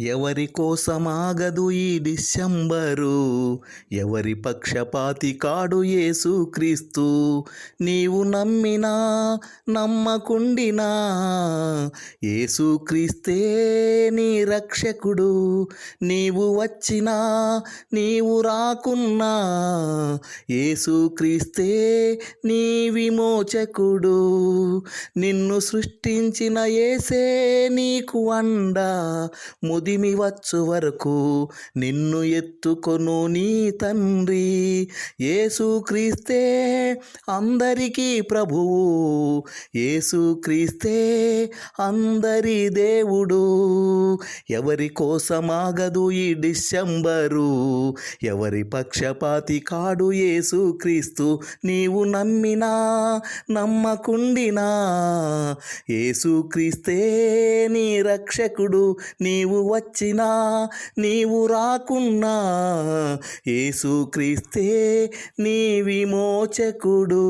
ఎవరి కోసమాగదు ఈ డిసెంబరు? ఎవరి పక్షపాతి కాడు యేసుక్రీస్తు? నీవు నమ్మినా నమ్మకుండినా? యేసుక్రీస్తే నీ రక్షకుడు. నీవు వచ్చినా నీవు రాకున్నా? యేసుక్రీస్తే నీ విమోచకుడు. నిన్ను సృష్టించిన ఏసే నీకు అండా. ముదిమి వచ్చు వరకు నిన్ను ఎత్తుకొను నీ తండ్రి. యేసుక్రీస్తే అందరికీ ప్రభువు. యేసుక్రీస్తే అందరి దేవుడు. ఎవరి కోసమాగదు ఈ డిసెంబరు. ఎవరి పక్షపాతి కాడు యేసుక్రీస్తు నీవు నమ్మినా నమ్మకుండినా. యేసుక్రీస్తే నీ రక్షకుడు. నీవు వచ్చినా నీవు రాకున్నా యేసుక్రీస్తే నీ విమోచకుడు.